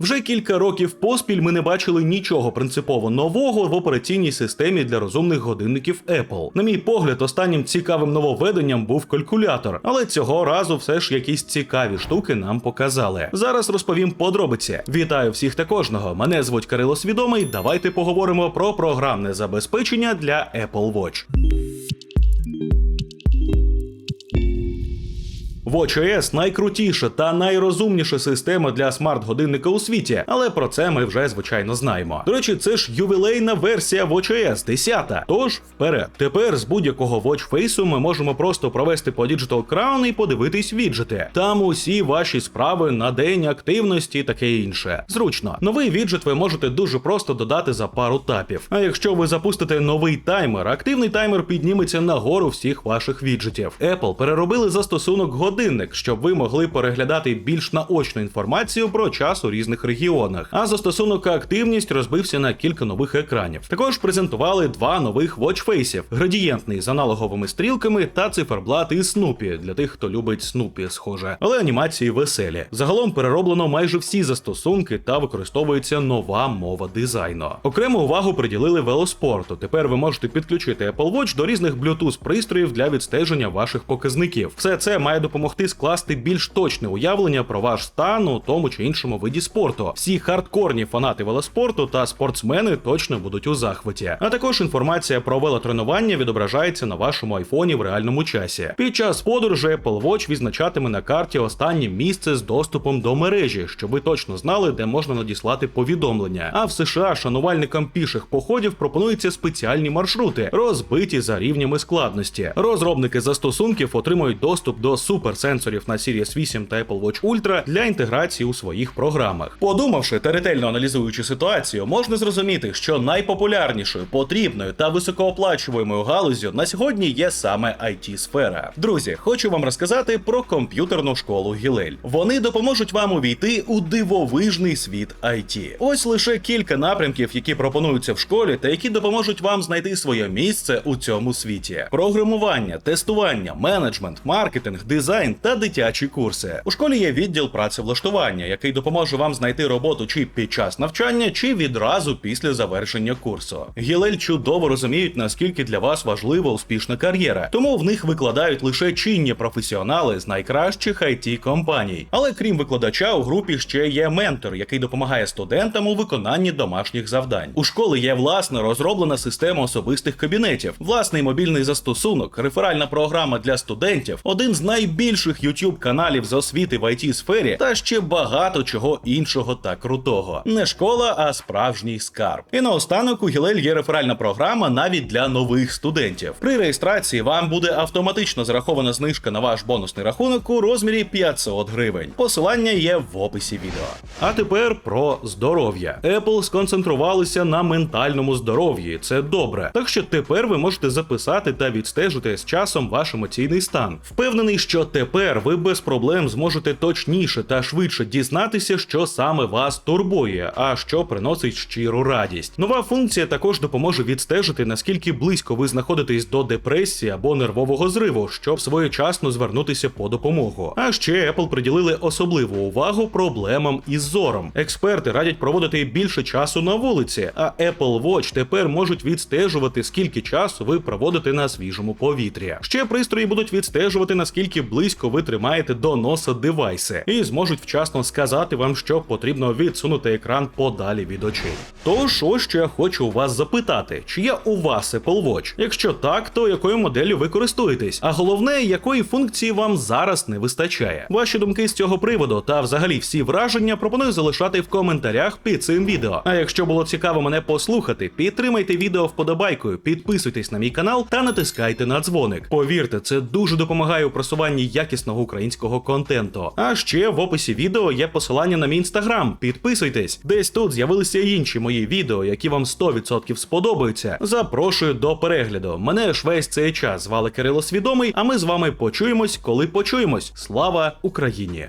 Вже кілька років поспіль ми не бачили нічого принципово нового в операційній системі для розумних годинників Apple. На мій погляд, останнім цікавим нововведенням був калькулятор, але цього разу все ж якісь цікаві штуки нам показали. Зараз розповім подробиці. Вітаю всіх та кожного. Мене звуть Кирило Свідомий. Давайте поговоримо про програмне забезпечення для Apple Watch. WatchOS найкрутіша та найрозумніша система для смарт-годинника у світі, але про це ми вже звичайно знаємо. До речі, це ж ювілейна версія WatchOS 10. Тож вперед. Тепер з будь-якого watchface ми можемо просто провести по Digital Crown і подивитись віджити. Там усі ваші справи на день активності таке інше. Зручно. Новий віджит ви можете дуже просто додати за пару тапів. А якщо ви запустите новий таймер, активний таймер підніметься нагору всіх ваших віджитів. Apple переробили застосунок годинник, щоб ви могли переглядати більш наочну інформацію про час у різних регіонах. А застосунок активність розбився на кілька нових екранів. Також презентували два нових watchface'ів: градієнтний з аналоговими стрілками та циферблат із Snoopy, для тих, хто любить Snoopy, схоже. Але анімації веселі. Загалом перероблено майже всі застосунки та використовується нова мова дизайну. Окрему увагу приділили велоспорту. Тепер ви можете підключити Apple Watch до різних Bluetooth пристроїв для відстеження ваших показників. Все це має допомогти скласти більш точне уявлення про ваш стан у тому чи іншому виді спорту. Всі хардкорні фанати велоспорту та спортсмени точно будуть у захваті. А також інформація про велотренування відображається на вашому айфоні в реальному часі. Під час подорожі Apple Watch відзначатиме на карті останнє місце з доступом до мережі, щоб ви точно знали, де можна надіслати повідомлення. А в США шанувальникам піших походів пропонуються спеціальні маршрути, розбиті за рівнями складності. Розробники застосунків отримують доступ до суперсенсорів на Series 8 та Apple Watch Ultra для інтеграції у своїх програмах. Подумавши та ретельно аналізуючи ситуацію, можна зрозуміти, що найпопулярнішою, потрібною та високооплачуваємою галузю на сьогодні є саме it сфера Друзі, хочу вам розказати про комп'ютерну школу Гілель. Вони допоможуть вам увійти у дивовижний світ IT. Ось лише кілька напрямків, які пропонуються в школі, та які допоможуть вам знайти своє місце у цьому світі: програмування, тестування, менеджмент, маркетинг, дизайн та дитячі курси. У школі є відділ працевлаштування, який допоможе вам знайти роботу чи під час навчання, чи відразу після завершення курсу. Гілель чудово розуміють, наскільки для вас важлива успішна кар'єра, тому в них викладають лише чинні професіонали з найкращих it компаній. Але крім викладача, у групі ще є ментор, який допомагає студентам у виконанні домашніх завдань. У школи є власна розроблена система особистих кабінетів, власний мобільний застосунок, реферальна програма для студентів, один з найбільших youtube каналів з освіти в it сфері та ще багато чого іншого та крутого. Не школа, а справжній скарб. І наостанок у Гілель є реферальна програма навіть для нових студентів. При реєстрації вам буде автоматично зарахована знижка на ваш бонусний рахунок у розмірі 500 гривень. Посилання є в описі відео. А тепер про здоров'я. Apple сконцентрувалися на ментальному здоров'ї. Це добре. Так що тепер ви можете записати та відстежити з часом ваш емоційний стан. Впевнений, що тепер ви без проблем зможете точніше та швидше дізнатися, що саме вас турбує, а що приносить щиру радість. Нова функція також допоможе відстежити, наскільки близько ви знаходитесь до депресії або нервового зриву, щоб своєчасно звернутися по допомогу. А ще Apple приділили особливу увагу проблемам із зором. Експерти радять проводити більше часу на вулиці, а Apple Watch тепер можуть відстежувати, скільки часу ви проводите на свіжому повітрі. Ще пристрої будуть відстежувати, наскільки близько ви тримаєте до носа девайси, і зможуть вчасно сказати вам, що потрібно відсунути екран подалі від очей. Тож, ось що я хочу у вас запитати: чи є у вас Apple Watch? Якщо так, то якою моделлю ви користуєтесь? А головне, якої функції вам зараз не вистачає? Ваші думки з цього приводу та взагалі всі враження пропоную залишати в коментарях під цим відео. А якщо було цікаво мене послухати, підтримайте відео вподобайкою, підписуйтесь на мій канал та натискайте на дзвоник. Повірте, це дуже допомагає у просуванні якісного українського контенту. А ще в описі відео є посилання на мій інстаграм. Підписуйтесь. Десь тут з'явилися інші мої відео, які вам 100% сподобаються. Запрошую до перегляду. Мене ж весь цей час звали Кирило Свідомий, а ми з вами почуємось, коли почуємось. Слава Україні!